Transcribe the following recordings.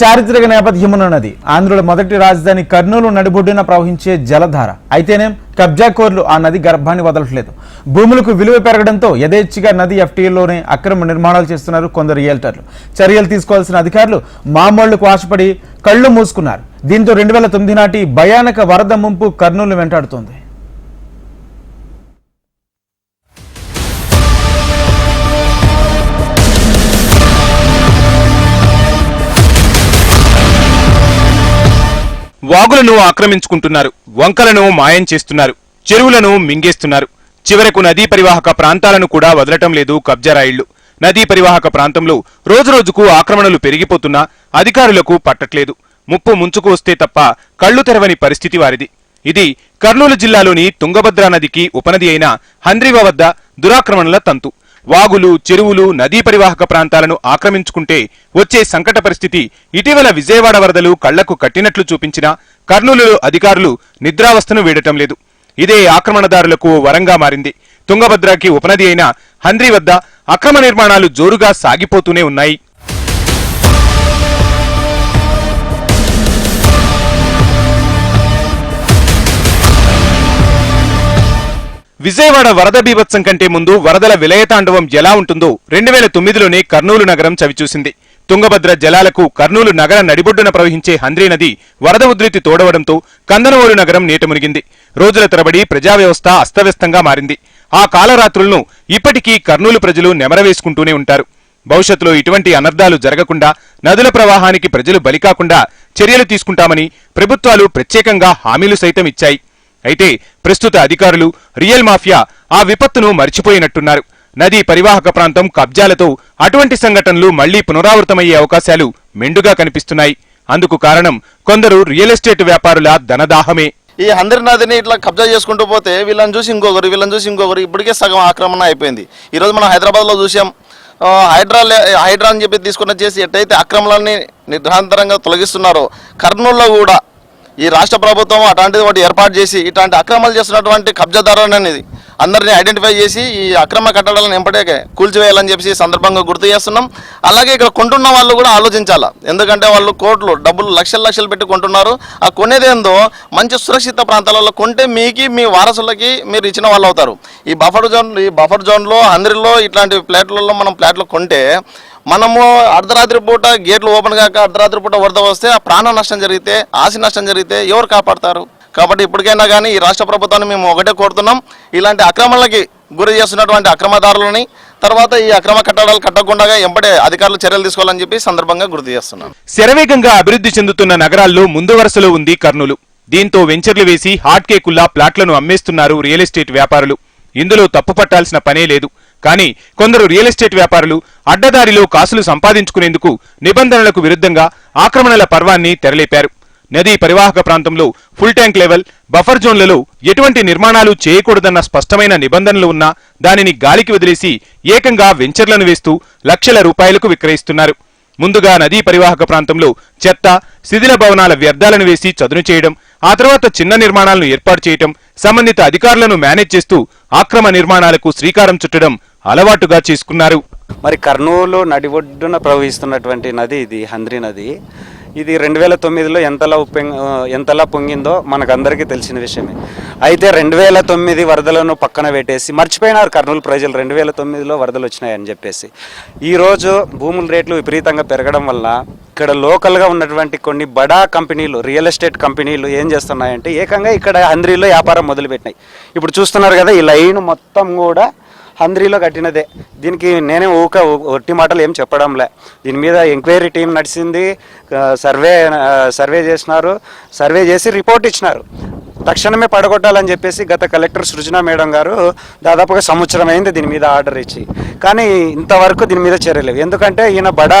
చారిత్రక నేపథ్యమునున్నది ఆంధ్రుల మొదటి రాజధాని కర్నూలు నడిబొడ్డున ప్రవహించే జలధార. అయితేనేం కబ్జాకోర్లు ఆ నది గర్భాన్ని వదలట్లేదు. భూములకు విలువ పెరగడంతో యథేచ్ఛగా నది ఎఫ్టీఎల్లోనే అక్రమ నిర్మాణాలు చేస్తున్నారు కొందరు రియల్టర్లు. చర్యలు తీసుకోవాల్సిన అధికారులు మామూళ్ళకు ఆశపడి కళ్ళు మూసుకున్నారు. దీంతో రెండు వేల తొమ్మిది నాటి భయానక వరద ముంపు కర్నూలు వెంటాడుతోంది. వాగులను ఆక్రమించుకుంటున్నారు వంకలను మాయం చేస్తున్నారు చెరువులను మింగేస్తున్నారు. చివరకు నదీ పరివాహక ప్రాంతాలను కూడా వదలటం లేదు కబ్జారాయిళ్ళు నదీ పరివాహక ప్రాంతంలో రోజురోజుకు ఆక్రమణలు పెరిగిపోతున్నా అధికారులకు పట్టట్లేదు. ముప్పు ముంచుకు వస్తే తప్ప కళ్ళు తెరవని పరిస్థితి వారిది. ఇది కర్నూలు జిల్లాలోని తుంగభద్రా నదికి ఉపనది అయిన హంద్రివ వద్ద దురాక్రమణల తంతు. వాగులు చెరువులు నదీ పరివాహక ప్రాంతాలను ఆక్రమించుకుంటే వచ్చే సంకట పరిస్థితి ఇటీవల విజయవాడ వరదలు కళ్ళకు కట్టినట్లు చూపించినా కర్నూలులో అధికారులు నిద్రావస్థను వీడటం లేదు. ఇదే ఆక్రమణదారులకు వరంగా మారింది. తుంగభద్రకి ఉపనది అయిన హంద్రి వద్ద అక్రమ నిర్మాణాలు జోరుగా సాగిపోతూనే ఉన్నాయి. విజయవాడ వరద బీభత్సం కంటే ముందు వరదల విలయతాండవం ఎలా ఉంటుందో రెండు వేల తొమ్మిదిలోనే కర్నూలు నగరం చవిచూసింది. తుంగభద్ర జలాలకు కర్నూలు నగర నడిబొడ్డున ప్రవహించే హంద్రీ నది వరద ఉధృతి తోడవడంతో కందనవోలు నగరం నీటమునిగింది రోజుల తరబడి ప్రజా వ్యవస్థ అస్తవ్యస్తంగా మారింది. ఆ కాలరాత్రులను ఇప్పటికీ కర్నూలు ప్రజలు నెమరవేసుకుంటూనే ఉంటారు. భవిష్యత్తులో ఇటువంటి అనర్థాలు జరగకుండా నదుల ప్రవాహానికి ప్రజలు బలికాకుండా చర్యలు తీసుకుంటామని ప్రభుత్వాలు ప్రత్యేకంగా హామీలు సైతం ఇచ్చాయి. అయితే ప్రస్తుత అధికారులు రియల్ మాఫియా ఆ విపత్తును మర్చిపోయినట్టున్నారు. నదీ పరివాహక ప్రాంతం కబ్జాలతో అటువంటి సంఘటనలు మళ్ళీ పునరావృతమయ్యే అవకాశాలు మెండుగా కనిపిస్తున్నాయి. అందుకు కారణం కొందరు రియల్ ఎస్టేట్ వ్యాపారుల ధనదాహమే. ఈ అందరి నదిని ఇట్లా కబ్జా చేసుకుంటూ పోతే వీళ్ళని చూసి ఇంకొకరు వీళ్ళని చూసి ఇంకొకరు ఇప్పటికే సగం ఆక్రమణ అయిపోయింది. ఈరోజు మనం హైదరాబాద్లో చూసాం. హైడ్రా హైడ్రా అని చెప్పి తీసుకున్న చేసి ఎట్టయితే అక్రమాలని నిర్ధాంతరంగా తొలగిస్తున్నారో కర్నూలులో కూడా ఈ రాష్ట్ర ప్రభుత్వం అట్లాంటిది ఒకటి ఏర్పాటు చేసి ఇట్లాంటి అక్రమాలు చేస్తున్నటువంటి కబ్జాదారులు అనేది అందరినీ ఐడెంటిఫై చేసి ఈ అక్రమ కట్టడాలను ఎంపటే కూల్చివేయాలని చెప్పి సందర్భంగా గుర్తు చేస్తున్నాం. అలాగే ఇక్కడ కొంటున్న వాళ్ళు కూడా ఆలోచించాలా? ఎందుకంటే వాళ్ళు కోట్లు డబ్బులు లక్షలు లక్షలు పెట్టి కొంటున్నారు. ఆ కొనేదేందో మంచి సురక్షిత ప్రాంతాలలో కొంటే మీకి మీ వారసులకి మీరు ఇచ్చిన వాళ్ళు అవుతారు. ఈ బఫర్ జోన్ ఈ బఫర్ జోన్లో అందరిలో ఇట్లాంటి ప్లాట్లలో మనం ప్లాట్లు కొంటే మనము అర్ధరాత్రి పూట గేట్లు ఓపెన్ కాక అర్ధరాత్రి పూట వరద వస్తే ఆ ప్రాణ నష్టం జరిగితే ఆశ నష్టం జరిగితే ఎవరు కాపాడతారు? కాబట్టి ఇప్పటికైనా కానీ ఈ రాష్ట్ర ప్రభుత్వాన్ని మేము ఒకటే కోరుతున్నాం. ఇలాంటి అక్రమాలకి గురి చేస్తున్నటువంటి అక్రమదారులని తర్వాత ఈ అక్రమ కట్టడాలు కట్టకుండా ఎంబడే అధికారులు చర్యలు తీసుకోవాలని చెప్పి సందర్భంగా గుర్తు చేస్తున్నాను శరవేగంగా అభివృద్ధి చెందుతున్న నగరాల్లో ముందు వరుసలో ఉంది కర్నూలు. దీంతో వెంచర్లు వేసి హాట్ కేకుల్లా ప్లాట్లను అమ్మేస్తున్నారు రియల్ ఎస్టేట్ వ్యాపారులు. ఇందులో తప్పు పట్టాల్సిన పనే లేదు. కానీ కొందరు రియల్ ఎస్టేట్ వ్యాపారులు అడ్డదారిలో కాసులు సంపాదించుకునేందుకు నిబంధనలకు విరుద్ధంగా ఆక్రమణల పర్వాన్ని తెరలేపారు. నదీ పరివాహక ప్రాంతంలో ఫుల్ ట్యాంక్ లెవెల్ బఫర్ జోన్లలో ఎటువంటి నిర్మాణాలు చేయకూడదన్న స్పష్టమైన నిబంధనలు ఉన్నా దానిని గాలికి వదిలేసి ఏకంగా వెంచర్లను వేస్తూ లక్షల రూపాయలకు విక్రయిస్తున్నారు. ముందుగా నదీ పరివాహక ప్రాంతంలో చెత్త శిథిల భవనాల వ్యర్థాలను వేసి చదును చేయడం ఆ తర్వాత చిన్న నిర్మాణాలను ఏర్పాటు చేయటం సంబంధిత అధికారులను మేనేజ్ చేస్తూ ఆక్రమ నిర్మాణాలకు శ్రీకారం చుట్టడం అలవాటుగా చేసుకున్నారు. మరి కర్నూలు నడివొడ్డున ప్రవహిస్తున్నటువంటి నది ఇది హంద్రి నది. ఇది రెండు వేల తొమ్మిదిలో ఎంతలా ఉప్పెంగ ఎంతలా పొంగిందో మనకందరికీ తెలిసిన విషయమే. అయితే రెండు వేల తొమ్మిది వరదలను పక్కన పెట్టేసి మర్చిపోయినారు కర్నూలు ప్రజలు రెండు వేల తొమ్మిదిలో వరదలు వచ్చినాయని చెప్పేసి. ఈరోజు భూముల రేట్లు విపరీతంగా పెరగడం వల్ల ఇక్కడ లోకల్గా ఉన్నటువంటి కొన్ని బడా కంపెనీలు రియల్ ఎస్టేట్ కంపెనీలు ఏం చేస్తున్నాయంటే ఏకంగా ఇక్కడ హంద్రీలో వ్యాపారం మొదలుపెట్టినాయి. ఇప్పుడు చూస్తున్నారు కదా ఈ లైన్ మొత్తం కూడా హంద్రీలో కట్టినదే. దీనికి నేనే ఊక ఒట్టి మాటలు ఏం చెప్పడంలే. దీని మీద ఎంక్వైరీ టీం నడిచింది సర్వే సర్వే చేసినారు. సర్వే చేసి రిపోర్ట్ ఇచ్చినారు. తక్షణమే పడగొట్టాలని చెప్పేసి గత కలెక్టర్ సృజన మేడం గారు దాదాపుగా సంవత్సరం అయింది దీని మీద ఆర్డర్ ఇచ్చి. కానీ ఇంతవరకు దీని మీద చర్యలేవు ఎందుకంటే ఈయన బడా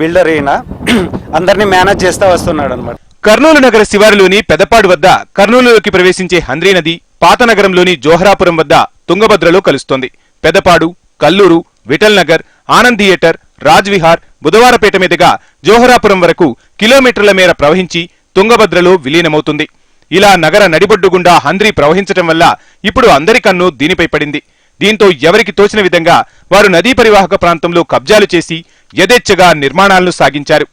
బిల్డర్ ఈయన. అందరినీ మేనేజ్ చేస్తూ వస్తున్నాడు అనమాట కర్నూలు నగర శివారులోని పెదపాడు వద్ద కర్నూలులోకి ప్రవేశించే హంద్రీ నది పాత నగరంలోని జోహరాపురం వద్ద తుంగభద్రలో కలుస్తోంది. పెదపాడు కల్లూరు విఠల్ నగర్ ఆనంద్ థియేటర్ రాజ్ విహార్ బుధవారపేట మీదుగా జోహరాపురం వరకు కిలోమీటర్ల మేర ప్రవహించి తుంగభద్రలో విలీనమవుతుంది. ఇలా నగర నడిబొడ్డు గుండా హంద్రీ ప్రవహించటం వల్ల ఇప్పుడు అందరి కన్ను దీనిపై పడింది. దీంతో ఎవరికి తోచిన విధంగా వారు నదీ పరివాహక ప్రాంతంలో కబ్జాలు చేసి యథేచ్ఛగా నిర్మాణాలను సాగించారు.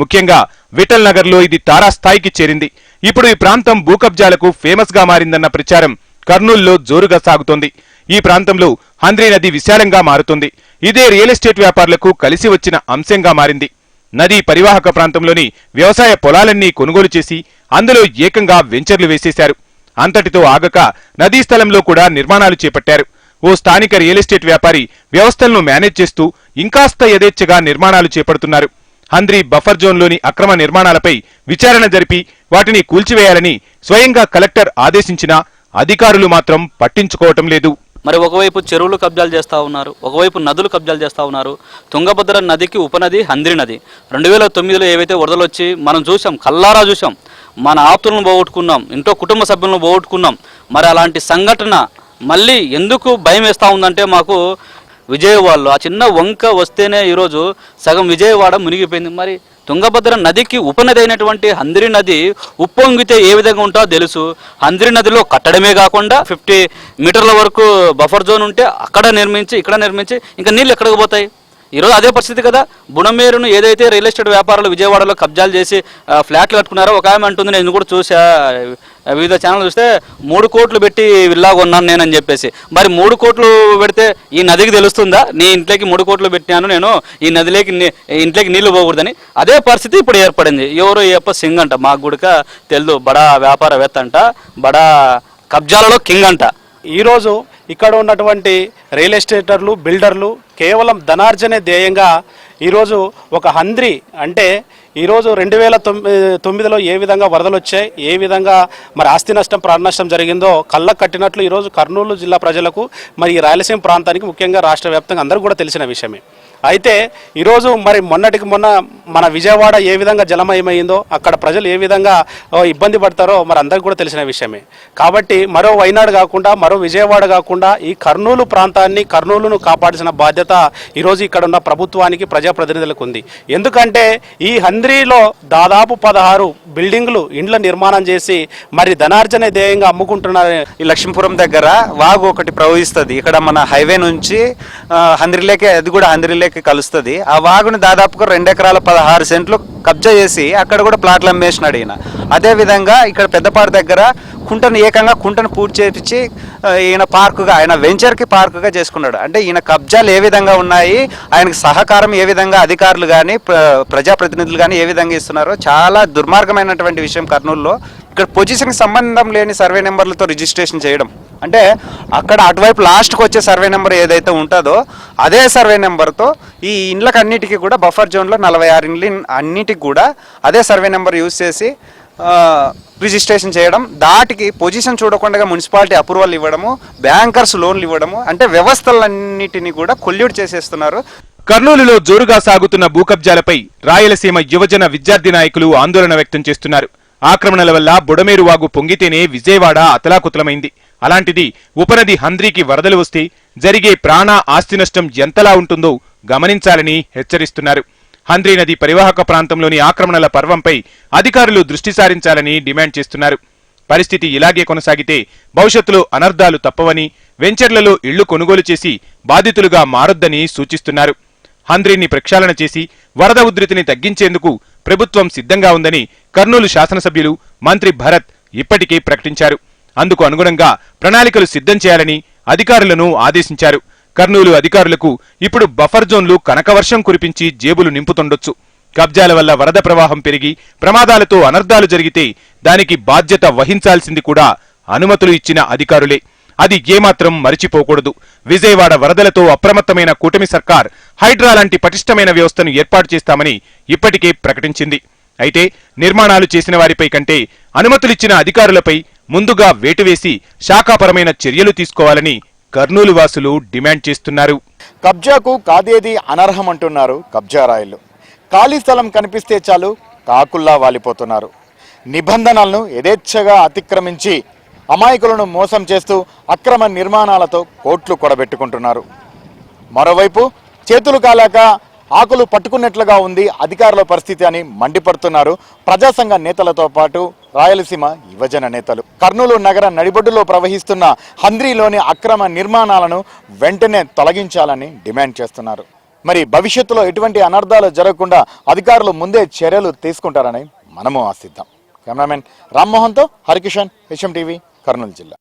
ముఖ్యంగా విఠల్ నగర్లో ఇది తారాస్థాయికి చేరింది. ఇప్పుడు ఈ ప్రాంతం భూకబ్జాలకు ఫేమస్గా మారిందన్న ప్రచారం కర్నూలులో జోరుగా సాగుతోంది. ఈ ప్రాంతంలో హంద్రీ నది విశాలంగా మారుతుంది. ఇదే రియల్ ఎస్టేట్ వ్యాపారులకు కలిసి వచ్చిన అంశంగా మారింది. నదీ పరివాహక ప్రాంతంలోని వ్యవసాయ పొలాలన్నీ కొనుగోలు చేసి అందులో ఏకంగా వెంచర్లు వేసేశారు. అంతటితో ఆగక నదీ స్థలంలో కూడా నిర్మాణాలు చేపట్టారు. ఓ స్థానిక రియల్ ఎస్టేట్ వ్యాపారి వ్యవస్థలను మేనేజ్ చేస్తూ ఇంకాస్త యథేచ్ఛగా నిర్మాణాలు చేపడుతున్నారు. హంద్రీ బఫర్ జోన్లోని అక్రమ నిర్మాణాలపై విచారణ జరిపి వాటిని కూల్చివేయాలని స్వయంగా కలెక్టర్ ఆదేశించినా అధికారులు మాత్రం పట్టించుకోవటం లేదు. మరి ఒకవైపు చెరువులు కబ్జాలు చేస్తూ ఉన్నారు ఒకవైపు నదులు కబ్జాలు చేస్తూ ఉన్నారు. తుంగభద్ర నదికి ఉపనది హంద్రి నది. రెండు వేల తొమ్మిదిలో ఏవైతే వరదలు వచ్చి మనం చూసాం కల్లారా చూసాం మన ఆప్తులను పోగొట్టుకున్నాం ఇంట్లో కుటుంబ సభ్యులను పోగొట్టుకున్నాం మరి అలాంటి సంఘటన మళ్ళీ ఎందుకు భయం వేస్తూ ఉందంటే మాకు విజయవాడలో ఆ చిన్న వంక వస్తేనే ఈరోజు సగం విజయవాడ మునిగిపోయింది. మరి తుంగభద్ర నదికి ఉపనది అయినటువంటి హంద్రి నది ఉప్పొంగితే ఏ విధంగా ఉంటుందో తెలుసు. హంద్రి నదిలో కట్టడమే కాకుండా ఫిఫ్టీ మీటర్ల వరకు బఫర్ జోన్ ఉంటే అక్కడ నిర్మించి ఇక్కడ నిర్మించి ఇంకా నీళ్ళు ఎక్కడికి పోతాయి? ఈరోజు అదే పరిస్థితి కదా. బుడమేరును ఏదైతే రియల్ ఎస్టేట్ వ్యాపారాలు విజయవాడలో కబ్జాలు చేసి ఫ్లాట్లు కట్టుకున్నారో ఒక ఆమె అంటుంది నేను కూడా చూసా వివిధ ఛానల్ చూస్తే మూడు కోట్లు పెట్టి విల్లా కొన్నాను నేనని చెప్పేసి. మరి మూడు కోట్లు పెడితే ఈ నదికి తెలుస్తుందా? నీ ఇంట్లోకి మూడు కోట్లు పెట్టాను నేను ఈ నదిలోకి ఇంట్లోకి నీళ్ళు పోకూడదని. అదే పరిస్థితి ఇప్పుడు ఏర్పడింది. ఎవరు ఏప సింగ్ అంట మాకు గుడిక తెలుదు బడా వ్యాపారవేత్త అంట బడా కబ్జాలలో కింగ్ అంట. ఈరోజు ఇక్కడ ఉన్నటువంటి రియల్ ఎస్టేటర్లు బిల్డర్లు కేవలం ధనార్జనే ధ్యేయంగా ఈరోజు ఒక హంద్రి అంటే ఈరోజు రెండు వేల తొమ్మిది తొమ్మిదిలో ఏ విధంగా వరదలు వచ్చాయి ఏ విధంగా మరి ఆస్తి నష్టం ప్రాణ నష్టం జరిగిందో కళ్ళకు కట్టినట్లు ఈరోజు కర్నూలు జిల్లా ప్రజలకు మరి ఈ రాయలసీమ ప్రాంతానికి ముఖ్యంగా రాష్ట్ర వ్యాప్తంగా అందరూ కూడా తెలిసిన విషయమే. అయితే ఈరోజు మరి మొన్నటికి మొన్న మన విజయవాడ ఏ విధంగా జలమయమైందో అక్కడ ప్రజలు ఏ విధంగా ఇబ్బంది పడతారో మరి అందరికీ కూడా తెలిసిన విషయమే. కాబట్టి మరో వైనాడు కాకుండా మరో విజయవాడ కాకుండా ఈ కర్నూలు ప్రాంతాన్ని కర్నూలును కాపాడాల్సిన బాధ్యత ఈరోజు ఇక్కడ ఉన్న ప్రభుత్వానికి ప్రజాప్రతినిధులకు ఉంది. ఎందుకంటే ఈ హంద్రీలో దాదాపు పదహారు బిల్డింగ్లు ఇండ్ల నిర్మాణం చేసి మరి ధనార్జన ధ్యేయంగా అమ్ముకుంటున్నారు ఈ లక్ష్మీపురం దగ్గర వాగు ఒకటి ప్రవహిస్తుంది. ఇక్కడ మన హైవే నుంచి హంద్రిలేకే అది కూడా హంద్రిలేకే కలుస్తుంది. ఆ వాగుని దాదాపుగా రెండు ఎకరాల పదహారు సెంట్లు కబ్జా చేసి అక్కడ కూడా ప్లాట్లు అమ్మేసినాడు ఈయన. అదేవిధంగా ఇక్కడ పెద్దపాడు దగ్గర కుంటను ఏకంగా కుంటను పూర్తి చేపించి ఈయన పార్కుగా ఆయన వెంచర్కి పార్కుగా చేసుకున్నాడు. అంటే ఈయన కబ్జాలు ఏ విధంగా ఉన్నాయి ఆయనకి సహకారం ఏ విధంగా అధికారులు కానీ ప్రజాప్రతినిధులు కానీ ఏ విధంగా ఇస్తున్నారో చాలా దుర్మార్గమైనటువంటి విషయం కర్నూలులో. ఇక్కడ పొజిషన్కి సంబంధం లేని సర్వే నెంబర్లతో రిజిస్ట్రేషన్ చేయడం. అంటే అక్కడ అటువైపు లాస్ట్కి వచ్చే సర్వే నెంబర్ ఏదైతే ఉంటుందో అదే సర్వే నెంబర్తో ఈ ఇండ్లకు అన్నిటికీ కూడా బఫర్ జోన్లో నలభై ఆరు ఇండ్లు అన్నిటికి కూడా అదే సర్వే నెంబర్ యూజ్ చేసి రిజిస్ట్రేషన్ చేయడం దాటికి పొజిషన్ చూడకుండా మున్సిపాలిటీ అప్రూవల్ ఇవ్వడము బ్యాంకర్స్ లోన్లు ఇవ్వడము అంటే వ్యవస్థలన్నిటిని కూడా కొల్యూడ్ చేసేస్తున్నారు. కర్నూలులో జోరుగా సాగుతున్న భూకబ్జాలపై రాయలసీమ యువజన విద్యార్థి నాయకులు ఆందోళన వ్యక్తం చేస్తున్నారు. ఆక్రమణల వల్ల బుడమేరు వాగు పొంగితేనే విజయవాడ అతలాకుతలమైంది. అలాంటిది ఉపనది హంద్రీకి వరదలు వస్తే జరిగే ప్రాణ ఆస్తి నష్టం ఎంతలా ఉంటుందో గమనించాలని హెచ్చరిస్తున్నారు. హంద్రీ నది పరివాహక ప్రాంతంలోని ఆక్రమణల పర్వంపై అధికారులు దృష్టి సారించాలని డిమాండ్ చేస్తున్నారు. పరిస్థితి ఇలాగే కొనసాగితే భవిష్యత్తులో అనర్ధాలు తప్పవని వెంచర్లలో ఇళ్ళు కొనుగోలు చేసి బాధితులుగా మారొద్దని సూచిస్తున్నారు. హంద్రీని ప్రక్షాళన చేసి వరద ఉధృతిని తగ్గించేందుకు ప్రభుత్వం సిద్ధంగా ఉందని కర్నూలు శాసనసభ్యులు మంత్రి భరత్ ఇప్పటికే ప్రకటించారు. అందుకు అనుగుణంగా ప్రణాళికలు సిద్ధం చేయాలని అధికారులను ఆదేశించారు. కర్నూలు అధికారులకు ఇప్పుడు బఫర్ జోన్లు కనకవర్షం కురిపించి జేబులు నింపుతుండొచ్చు. కబ్జాల వల్ల వరద ప్రవాహం పెరిగి ప్రమాదాలతో అనర్థాలు జరిగితే దానికి బాధ్యత వహించాల్సింది కూడా అనుమతులు ఇచ్చిన అధికారులే. అది ఏమాత్రం మరిచిపోకూడదు. విజయవాడ వరదలతో అప్రమత్తమైన కూటమి సర్కార్ హైడ్రా లాంటి పటిష్టమైన వ్యవస్థను ఏర్పాటు చేస్తామని ఇప్పటికే ప్రకటించింది. అయితే నిర్మాణాలు చేసిన వారిపై కంటే అనుమతులిచ్చిన అధికారులపై ముందుగా వేటు వేసి శాఖాపరమైన చర్యలు తీసుకోవాలని కర్నూలు వాసులు డిమాండ్ చేస్తున్నారు. కబ్జాకు కాదేది అనర్హం అంటున్నారు కబ్జా రాయలు ఖాళీ స్థలం కనిపిస్తే చాలు కాకుల్లా వాలిపోతున్నారు. నిబంధనలను యథేచ్ఛగా అతిక్రమించి అమాయకులను మోసం చేస్తూ అక్రమ నిర్మాణాలతో కోట్లు కొడబెట్టుకుంటున్నారు. మరోవైపు చేతులు కాలాక ఆకులు పట్టుకున్నట్లుగా ఉంది అధికారుల పరిస్థితి అని మండిపడుతున్నారు ప్రజాసంఘ నేతలతో పాటు రాయలసీమ యువజన నేతలు. కర్నూలు నగర నడిబొడ్డులో ప్రవహిస్తున్న హంద్రీలోని అక్రమ నిర్మాణాలను వెంటనే తొలగించాలని డిమాండ్ చేస్తున్నారు. మరి భవిష్యత్తులో ఎటువంటి అనర్థాలు జరగకుండా అధికారులు ముందే చర్యలు తీసుకుంటారని మనము ఆశిద్దాం. కెమెరామెన్ రామ్మోహన్తో హరికిషన్ హెచ్ఎం టీవీ కర్నూలు జిల్లా.